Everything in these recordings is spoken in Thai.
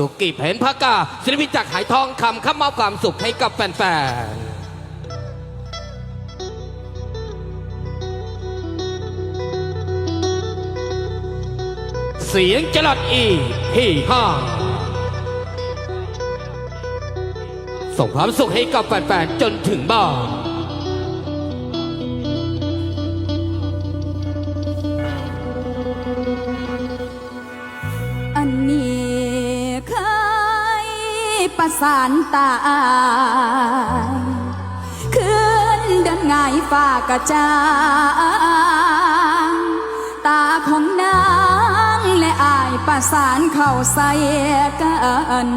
สุกิเพนพกาศิลปินจากหายทองคำข้ามอบความสุขให้กับแฟนๆเสียงจลัดอีฮีห้าส่งความสุขให้กับแฟนๆ จนถึงบ้าน ประสานตาคืนเดินง่ายฟ้ากระจางตาของนางและอายประสานเข้าใส่กัน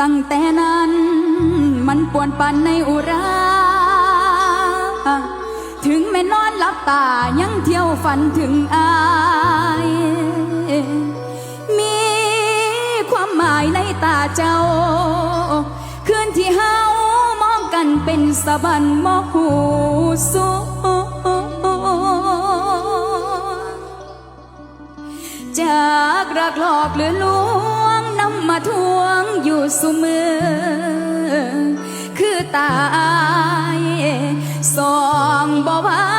ตั้งแต่นั้นมันปวนปันในอุรา ถึงแม่นอนหลับตายังเที่ยวฝันถึงอาย เจ้า คืนที่เฮามองกันเป็นสะบันมอกหูสูจากรักหลอกหรือลวงนำมาทวงอยู่สุมือ คือตายสองบ่วา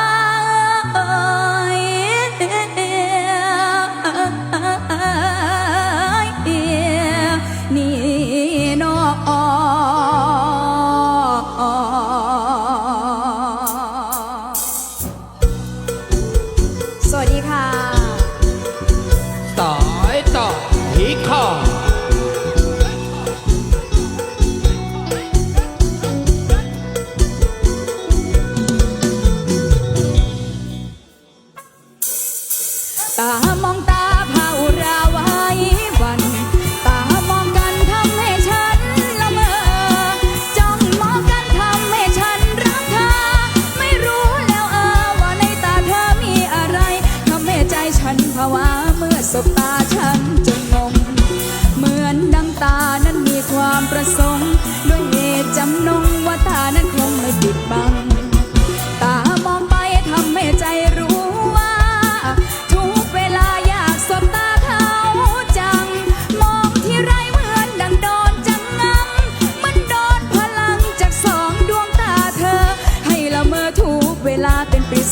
ามองตาเผาราไว้วัน ตามองกันทำให้ฉันละเมอจ้องมองกันทำให้ฉันรักเธอ ไม่รู้แล้วเออว่าในตาเธอมีอะไรทำให้ใจฉันภาวะเมื่อสบตาฉันจนงง เหมือนดังตานั้นมีความประสงค์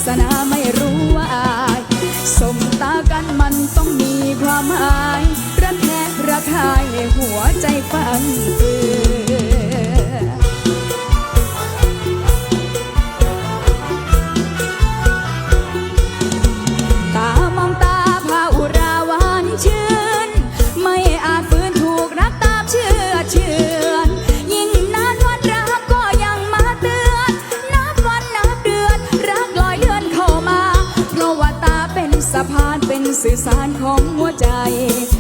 เป็นาไม่รู้ว่าอายสมตากันมันต้องมีความหมายรักแท้รักหายห้หัวใจฟัน ใจ